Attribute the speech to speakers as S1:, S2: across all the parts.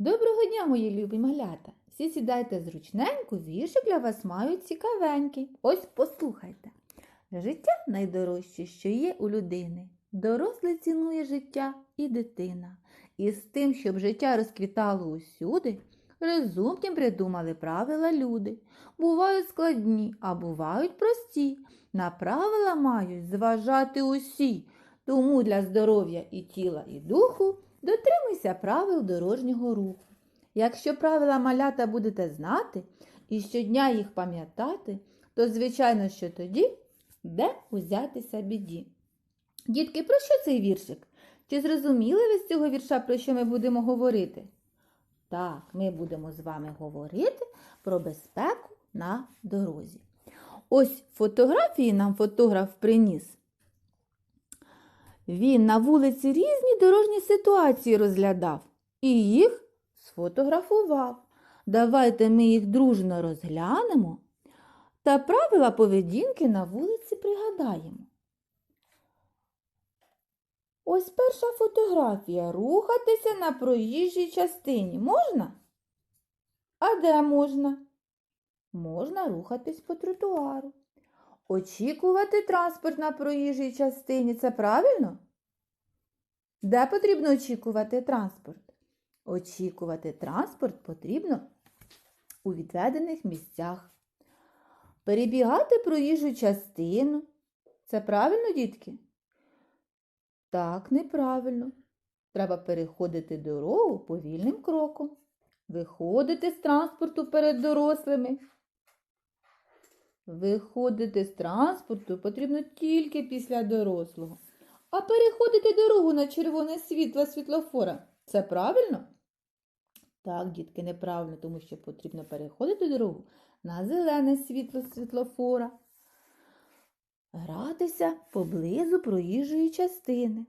S1: Доброго дня, мої любі малята! Всі сідайте зручненько, віршик для вас мають цікавенький. Ось послухайте. Життя найдорожче, що є у людини. Дорослий цінує життя і дитина. І з тим, щоб життя розквітало усюди, розумнім придумали правила люди. Бувають складні, а бувають прості. На правила мають зважати усі. Тому для здоров'я і тіла, і духу дотримуйся правил дорожнього руху. Якщо правила малята будете знати і щодня їх пам'ятати, то, звичайно, що тоді де узятися біді. Дітки, про що цей віршик? Чи зрозуміли ви з цього вірша, про що ми будемо говорити? Так, ми будемо з вами говорити про безпеку на дорозі. Ось фотографії нам фотограф приніс. Він на вулиці різні дорожні ситуації розглядав і їх сфотографував. Давайте ми їх дружно розглянемо та правила поведінки на вулиці пригадаємо. Ось перша фотографія. Рухатися на проїжджій частині можна? А де можна? Можна рухатись по тротуару. Очікувати транспорт на проїжджій частині це правильно? Де потрібно очікувати транспорт? Очікувати транспорт потрібно у відведених місцях. Перебігати проїжджу частину. Це правильно, дітки? Так, неправильно. Треба переходити дорогу повільним кроком. Виходити з транспорту перед дорослими. Виходити з транспорту потрібно тільки після дорослого. А переходити дорогу на червоне світло світлофора це правильно? Так, дітки, неправильно, тому що потрібно переходити дорогу на зелене світло світлофора. Гратися поблизу проїжджої частини.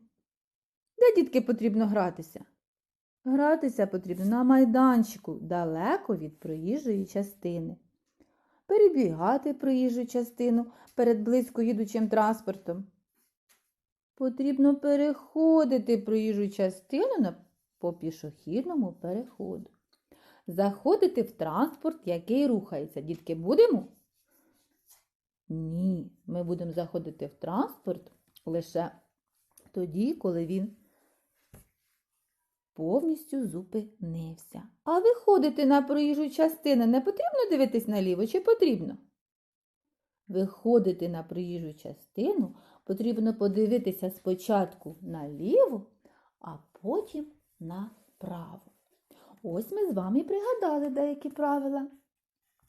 S1: Де, дітки, потрібно гратися? Гратися потрібно на майданчику далеко від проїжджої частини. Перебігати проїжджу частину перед близько їдучим транспортом. Потрібно переходити проїжджу частину на, по пішохідному переходу. Заходити в транспорт, який рухається. Дітки, будемо? Ні, ми будемо заходити в транспорт лише тоді, коли він повністю зупинився. А виходити на проїжджу частину не потрібно дивитись наліво чи потрібно? Виходити на проїжджу частину потрібно подивитися спочатку наліво, а потім направо. Ось ми з вами пригадали деякі правила.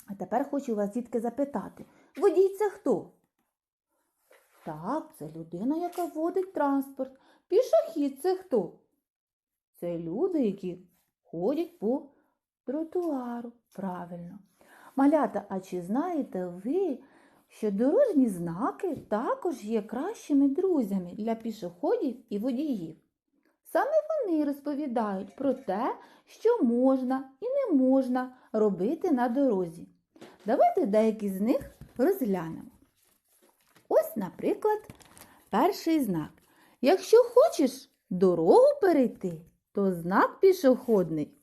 S1: А тепер хочу вас, дітки, запитати, водій це хто? Так, це людина, яка водить транспорт. Пішохід це хто? Це люди, які ходять по тротуару. Правильно. Малята, а чи знаєте ви, що дорожні знаки також є кращими друзями для пішоходів і водіїв? Саме вони розповідають про те, що можна і не можна робити на дорозі. Давайте деякі з них розглянемо. Ось, наприклад, перший знак. Якщо хочеш дорогу перейти, то знак пішохідний.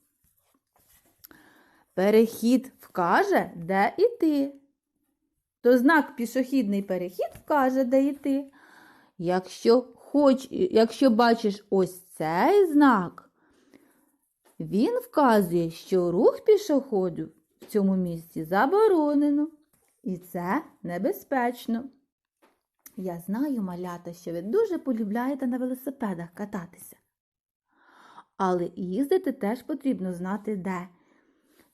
S1: Перехід вкаже, де йти. То знак пішохідний перехід вкаже, де йти. Якщо, хоч, якщо бачиш ось цей знак, він вказує, що рух пішоходу в цьому місці заборонено. І це небезпечно. Я знаю, малята, що ви дуже полюбляєте на велосипедах кататися. Але їздити теж потрібно знати де.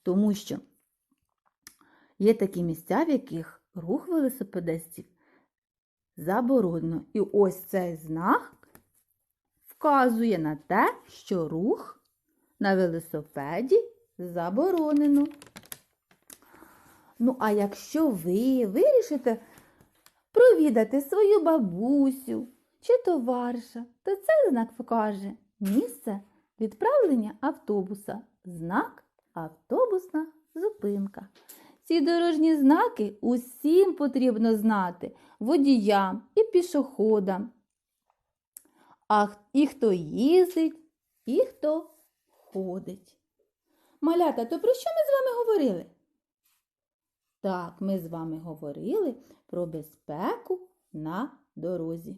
S1: Тому що є такі місця, в яких рух велосипедистів заборонено. І ось цей знак вказує на те, що рух на велосипеді заборонено. Ну, а якщо ви вирішите провідати свою бабусю чи товариша, то цей знак покаже місце відправлення автобуса, знак автобусна зупинка. Ці дорожні знаки усім потрібно знати водіям і пішоходам. А і хто їздить, і хто ходить. Малята, то про що ми з вами говорили? Так, ми з вами говорили про безпеку на дорозі.